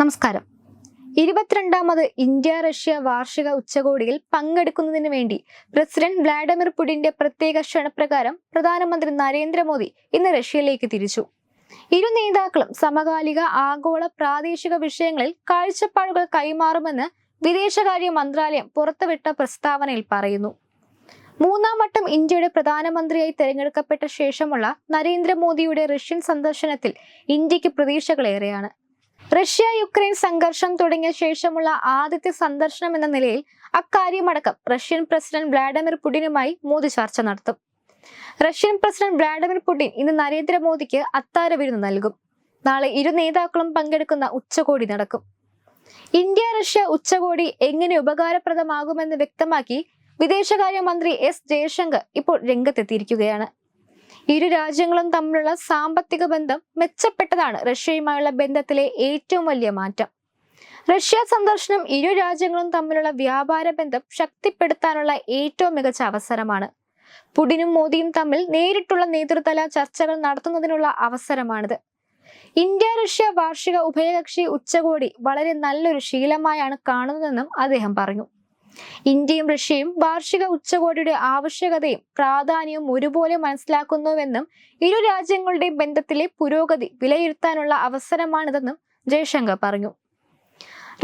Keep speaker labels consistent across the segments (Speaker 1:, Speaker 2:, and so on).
Speaker 1: നമസ്കാരം ഇരുപത്തിരണ്ടാമത് India Russia വാർഷിക ഉച്ചകോടിയിൽ പങ്കെടുക്കുന്നതിന് വേണ്ടി പ്രസിഡന്റ് വ്ളാഡിമിർ പുടിന്റെ പ്രത്യേക ക്ഷണപ്രകാരം പ്രധാനമന്ത്രി നരേന്ദ്രമോദി ഇന്ന് റഷ്യയിലേക്ക് തിരിച്ചു ഇരു നേതാക്കളും സമകാലിക ആഗോള പ്രാദേശിക വിഷയങ്ങളിൽ കാഴ്ചപ്പാടുകൾ കൈമാറുമെന്ന് വിദേശകാര്യ മന്ത്രാലയം പുറത്തുവിട്ട പ്രസ്താവനയിൽ പറയുന്നു മൂന്നാം വട്ടം ഇന്ത്യയുടെ പ്രധാനമന്ത്രിയായി തെരഞ്ഞെടുക്കപ്പെട്ട ശേഷമുള്ള നരേന്ദ്രമോദിയുടെ റഷ്യൻ സന്ദർശനത്തിൽ ഇന്ത്യക്ക് പ്രതീക്ഷകളേറെയാണ് റഷ്യ യുക്രൈൻ സംഘർഷം തുടങ്ങിയ ശേഷമുള്ള ആദ്യത്തെ സന്ദർശനം എന്ന നിലയിൽ അക്കാര്യമടക്കം റഷ്യൻ പ്രസിഡന്റ് വ്ളാഡിമിർ പുടിനുമായി മോദി ചർച്ച നടത്തും റഷ്യൻ പ്രസിഡന്റ് വ്ളാഡിമിർ പുടിൻ ഇന്ന് നരേന്ദ്രമോദിക്ക് അത്താര വിരുന്ന് നൽകും നാളെ ഇരു നേതാക്കളും പങ്കെടുക്കുന്ന ഉച്ചകോടി നടക്കും ഇന്ത്യ റഷ്യ ഉച്ചകോടി എങ്ങനെ ഉപകാരപ്രദമാകുമെന്ന് വ്യക്തമാക്കി വിദേശകാര്യമന്ത്രി എസ് ജയശങ്കർ ഇപ്പോൾ രംഗത്തെത്തിയിരിക്കുകയാണ് ഇരു രാജ്യങ്ങളും തമ്മിലുള്ള സാമ്പത്തിക ബന്ധം മെച്ചപ്പെട്ടതാണ് റഷ്യയുമായുള്ള ബന്ധത്തിലെ ഏറ്റവും വലിയ മാറ്റം റഷ്യ സന്ദർശനം ഇരു രാജ്യങ്ങളും തമ്മിലുള്ള വ്യാപാര ബന്ധം ശക്തിപ്പെടുത്താനുള്ള ഏറ്റവും മികച്ച അവസരമാണ് പുടിനും മോദിയും തമ്മിൽ നേരിട്ടുള്ള നേതൃതല ചർച്ചകൾ നടത്തുന്നതിനുള്ള അവസരമാണിത് ഇന്ത്യ റഷ്യ വാർഷിക ഉഭയകക്ഷി ഉച്ചകോടി വളരെ നല്ലൊരു ശീലമായാണ് കാണുന്നതെന്നും അദ്ദേഹം പറഞ്ഞു ഇന്ത്യയും റഷ്യയും വാർഷിക ഉച്ചകോടിയുടെ ആവശ്യകതയും പ്രാധാന്യവും ഒരുപോലെ മനസ്സിലാക്കുന്നുവെന്നും ഇരു രാജ്യങ്ങളുടെയും ബന്ധത്തിലെ പുരോഗതി വിലയിരുത്താനുള്ള അവസരമാണിതെന്നും ജയശങ്കർ പറഞ്ഞു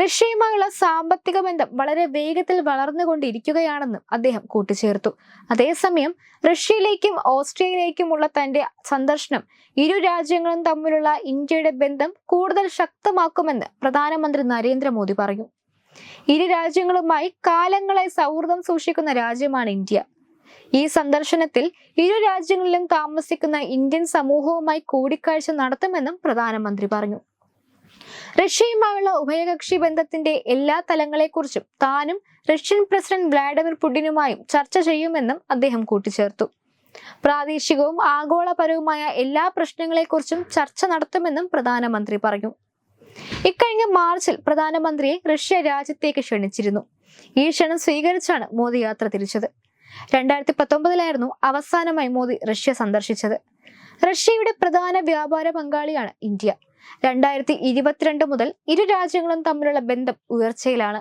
Speaker 1: റഷ്യയുമായുള്ള സാമ്പത്തിക ബന്ധം വളരെ വേഗത്തിൽ വളർന്നുകൊണ്ടിരിക്കുകയാണെന്നും അദ്ദേഹം കൂട്ടിച്ചേർത്തു അതേസമയം റഷ്യയിലേക്കും ഓസ്ട്രേലിയയിലേക്കുമുള്ള തന്റെ സന്ദർശനം ഇരു രാജ്യങ്ങളും തമ്മിലുള്ള ഇന്ത്യയുടെ ബന്ധം കൂടുതൽ ശക്തമാക്കുമെന്ന് പ്രധാനമന്ത്രി നരേന്ദ്രമോദി പറഞ്ഞു ഇരു രാജ്യങ്ങളുമായി കാലങ്ങളായി സൗഹൃദം സൂക്ഷിക്കുന്ന രാജ്യമാണ് ഇന്ത്യ ഈ സന്ദർശനത്തിൽ ഇരു രാജ്യങ്ങളിലും താമസിക്കുന്ന ഇന്ത്യൻ സമൂഹവുമായി കൂടിക്കാഴ്ച നടത്തുമെന്നും പ്രധാനമന്ത്രി പറഞ്ഞു റഷ്യയുമായുള്ള ഉഭയകക്ഷി ബന്ധത്തിന്റെ എല്ലാ തലങ്ങളെക്കുറിച്ചും താനും റഷ്യൻ പ്രസിഡന്റ് വ്ളാഡിമിർ പുടിനുമായും ചർച്ച ചെയ്യുമെന്നും അദ്ദേഹം കൂട്ടിച്ചേർത്തു പ്രാദേശികവും ആഗോളപരവുമായ എല്ലാ പ്രശ്നങ്ങളെക്കുറിച്ചും ചർച്ച നടത്തുമെന്നും പ്രധാനമന്ത്രി പറഞ്ഞു ഇക്കഴിഞ്ഞ മാർച്ചിൽ പ്രധാനമന്ത്രിയെ റഷ്യ രാജ്യത്തേക്ക് ക്ഷണിച്ചിരുന്നു ഈ ക്ഷണം സ്വീകരിച്ചാണ് മോദി യാത്ര തിരിച്ചത് രണ്ടായിരത്തി പത്തൊമ്പതിലായിരുന്നു അവസാനമായി മോദി റഷ്യ സന്ദർശിച്ചത് റഷ്യയുടെ പ്രധാന വ്യാപാര പങ്കാളിയാണ് ഇന്ത്യ രണ്ടായിരത്തി ഇരുപത്തിരണ്ട് മുതൽ ഇരു രാജ്യങ്ങളും തമ്മിലുള്ള ബന്ധം ഉയർച്ചയിലാണ്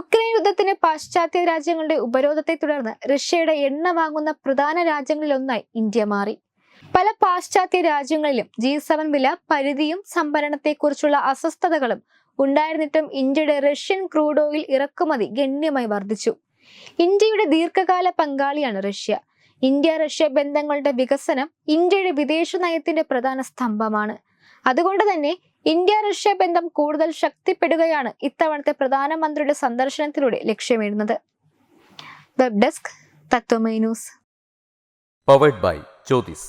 Speaker 1: ഉക്രൈൻ യുദ്ധത്തിന് പാശ്ചാത്യ രാജ്യങ്ങളുടെ ഉപരോധത്തെ തുടർന്ന് റഷ്യയുടെ എണ്ണ വാങ്ങുന്ന പ്രധാന രാജ്യങ്ങളിലൊന്നായി ഇന്ത്യ മാറി പല പാശ്ചാത്യ രാജ്യങ്ങളിലും ജി സെവൻ വില പരിധിയും സംഭരണത്തെക്കുറിച്ചുള്ള അസ്വസ്ഥതകളും ഉണ്ടായിരുന്നിട്ടും ഇന്ത്യയുടെ റഷ്യൻ ക്രൂഡ് ഓയിൽ ഇറക്കുമതി ഗണ്യമായി വർദ്ധിച്ചു ഇന്ത്യയുടെ ദീർഘകാല പങ്കാളിയാണ് റഷ്യ ഇന്ത്യ റഷ്യ ബന്ധങ്ങളുടെ വികസനം ഇന്ത്യയുടെ വിദേശ നയത്തിന്റെ പ്രധാന സ്തംഭമാണ് അതുകൊണ്ട് തന്നെ ഇന്ത്യ റഷ്യ ബന്ധം കൂടുതൽ ശക്തിപ്പെടുകയാണ് ഇത്തവണത്തെ പ്രധാനമന്ത്രിയുടെ സന്ദർശനത്തിലൂടെ ലക്ഷ്യമിടുന്നത് web desk Tatwamayi news
Speaker 2: powered by Jyothis